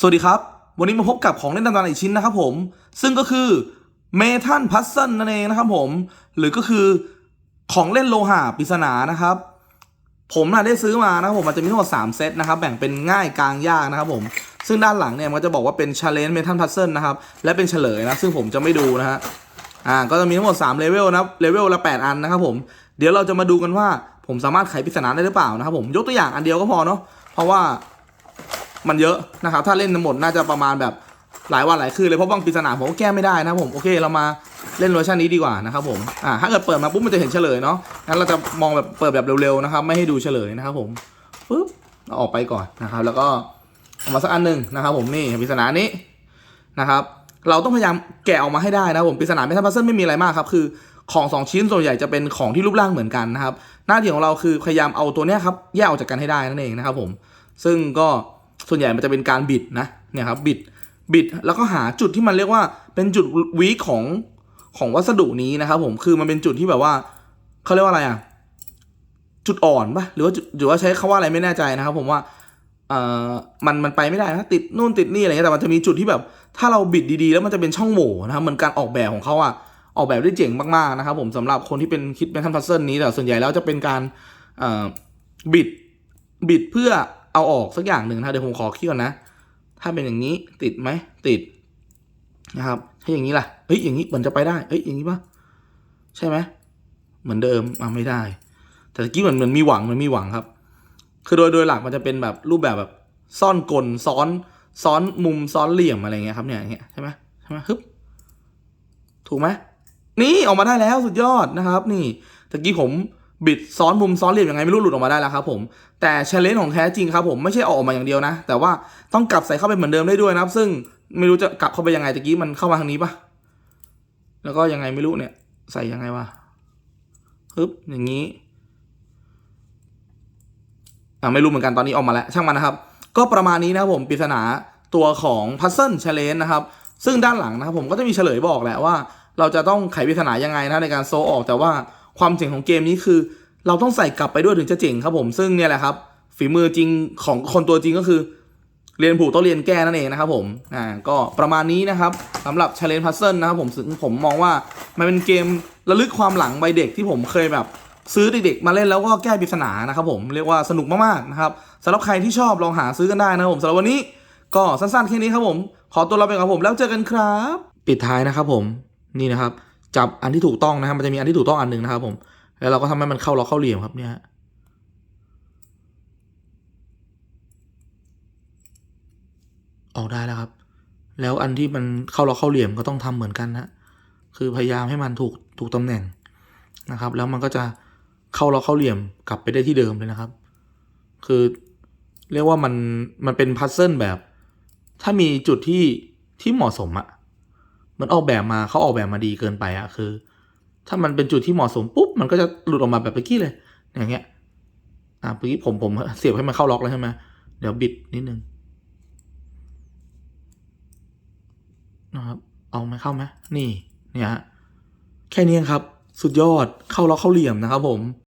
สวัสดีครับ วันนี้มาพบกับของเล่นต่างๆอีกชิ้นนะครับผม ซึ่งก็คือเมทัลพัซเซิลนั่นเองนะครับผม หรือก็คือของเล่นโลหะปริศนานะครับ ผมน่ะได้ซื้อมานะครับผมมันจะมีทั้งหมด3เซตนะครับ แบ่งเป็นง่ายกลางยากนะครับผม ซึ่งด้านหลังเนี่ยมันจะบอกว่าเป็น Challenge Metal Puzzle นะครับ และเป็นเฉลยนะ ซึ่งผมจะไม่ดูนะฮะ อ่า ก็จะมีทั้งหมด3เลเวลนะเลเวลละ 8 อันนะครับผม เดี๋ยวเราจะมาดูกันว่าผมสามารถไขปริศนาได้หรือเปล่านะครับผม ยกตัวอย่างอันเดียวก็พอเนาะ เพราะว่า มันเยอะนะครับ ถ้าเล่นทั้งหมดน่าจะประมาณแบบหลายวันหลายคืนเลยเพราะบางปริศนาผมก็แก้ไม่ได้นะผมโอเคเรามาเล่นเวอร์ชันนี้ดีกว่านะครับผมอ่าถ้าเกิดเปิดมาปุ๊บมันจะเห็นเฉลยเนาะงั้นเราจะมองแบบเปิดแบบเร็วๆนะครับ ไม่ให้ดูเฉลยนะครับผมปึ๊บเราออกไปก่อนนะครับ แล้วก็เอามาสักอันหนึ่งนะครับ ผมนี่ปริศนานี้นะครับ เราต้องพยายามแกะออกมาให้ได้นะผมปริศนาไม่ทันพัซเซิลไม่มีอะไรมากครับคือของสองชิ้นส่วนใหญ่จะเป็นของที่รูปร่างเหมือนกันนะครับ หน้าที่ของเราคือพยายามเอาตัวเนี้ยครับแยกออกจากกันให้ได้นั่นเองนะครับผม ซึ่งก็ ส่วนใหญ่มันจะเป็นการบิดนะเนี่ยครับบิดบิดแล้วก็หาจุดที่มันเรียกว่าเป็นจุดวีของของวัสดุนี้นะครับผมคือมันเป็นจุดที่แบบว่าเขาเรียกว่าอะไรอะจุดอ่อนปะหรือว่าหรือว่าใช้คาว่าอะไรไม่แน่ใจนะครับ ผมว่าเอ่อมันมันไปไม่ได้นะติดนู่นติดนี่อะไรเงี้ยแต่มันจะมีจุดที่แบบ ถ้าเราบิดดีๆ แล้วมันจะเป็นช่องโหว่นะครับเหมือนการออกแบบของเขาอะออกแบบได้เจ๋งมากๆนะครับ ผมสำหรับคนที่เป็นคิดเป็นทันพัซเซิลนี้แต่ส่วนใหญ่แล้วจะเป็นการเอ่อบิดบิดเพื่อ เอาออกสักอย่างหนึ่งนะเดี๋ยวผมขอคิดก่อนนะ ถ้าเป็นอย่างนี้ติดไหมติดนะครับถ้าอย่างนี้ล่ะเฮ้ยอย่างนี้เหมือนจะไปได้เฮ้ยอย่างนี้ปะใช่ไหมเหมือนเดิมอะไม่ได้ แต่ตะกี้เหมือนเหมือนมีหวังเหมันมีหวังครับ คือโดยโดยหลักมันจะเป็นแบบรูปแบบแบบซ่อนกลซ้อนซ้อนมุมซ้อนเหลี่ยมอะไรเงี้ยครับเนี่ยอย่างเงี้ยใช่ไหมใช่ไหมฮึบถูกไหมนี่ออกมาได้แล้วสุดยอดนะครับ นี่ตะกี้ผม บิดซ้อนมุมซ้อนเหลี่ยมยังไงไม่รู้หลุดออกมาได้แล้วครับผมแต่เชลเลนของแท้จริงครับผมไม่ใช่ออกมาอย่างเดียวนะ แต่ว่าต้องกลับใส่เข้าไปเหมือนเดิมได้ด้วยนะครับ ซึ่งไม่รู้จะกลับเข้าไปยังไงตะกี้มันเข้ามาทางนี้ปะแล้วก็ยังไงไม่รู้เนี่ย ใส่ยังไงวะฮึบอย่างนี้อ่าไม่รู้เหมือนกันตอนนี้ออกมาแล้ว ช่างมันนะครับ ก็ประมาณนี้นะครับผมปริศนาตัวของ Puzzle Challenge นะครับ ซึ่งด้านหลังนะครับผมก็จะมีเฉลยบอกแหละว่า เราจะต้องไขปริศนายังไงนะในการโซออกแต่ว่าความเจ๋งของเกมนี้คือ เราต้องใส่กลับไปด้วยถึงจะเจ๋งครับผมซึ่งเนี่ยแหละครับ ฝีมือจริงของคนตัวจริงก็คือ เรียนผูกต้องเรียนแก้นั่นเองนะครับผมอ่าก็ประมาณนี้นะครับสำหรับ Challenge Puzzle นะครับผมซึ่งผมมองว่ามันเป็นเกมระลึกความหลังวัยเด็กที่ผมเคยแบบซื้อเด็กๆมาเล่นแล้วก็แก้ปริศนานะครับผมเรียกว่าสนุกมากๆนะครับสำหรับใครที่ชอบลองหาซื้อกันได้นะครับผมสำหรับวันนี้ก็สั้นๆแค่นี้ครับผม ขอตัวลาไปก่อนครับผมแล้วเจอกันครับ ปิดท้ายนะครับผมนี่นะครับ จับอันที่ถูกต้องนะครับมันจะมีอันที่ถูกต้องอันหนึ่งนะครับผม แล้วเราก็ทำให้มันเข้าล็อกเข้าเหลี่ยมครับเนี่ยออกได้แล้วครับ แล้วอันที่มันเข้าล็อกเข้าเหลี่ยมก็ต้องทำเหมือนกันนะคือพยายามให้มันถูกถูกตำแหน่งนะครับ แล้วมันก็จะเข้าล็อกเข้าเหลี่ยมกลับไปได้ที่เดิมเลยนะครับ คือเรียกว่ามันมันเป็นพัซเซิลแบบ ถ้ามีจุดที่ที่เหมาะสมอะมันออกแบบมาเขาออกแบบมาดีเกินไปอะคือ ถ้ามันเป็นจุดที่เหมาะสมปุ๊บมันก็จะหลุดออกมาแบบเมื่อกี้เลย อย่างเงี้ย อ่าเมื่อกี้ผมผมเสียบให้มันเข้าล็อกแล้วใช่ไหมเดี๋ยวบิดนิดนึงนะครับ เอาไหมเข้าไหมนี่ เนี่ยแค่นี้ครับ สุดยอดเข้าล็อกเข้าเหลี่ยมนะครับผม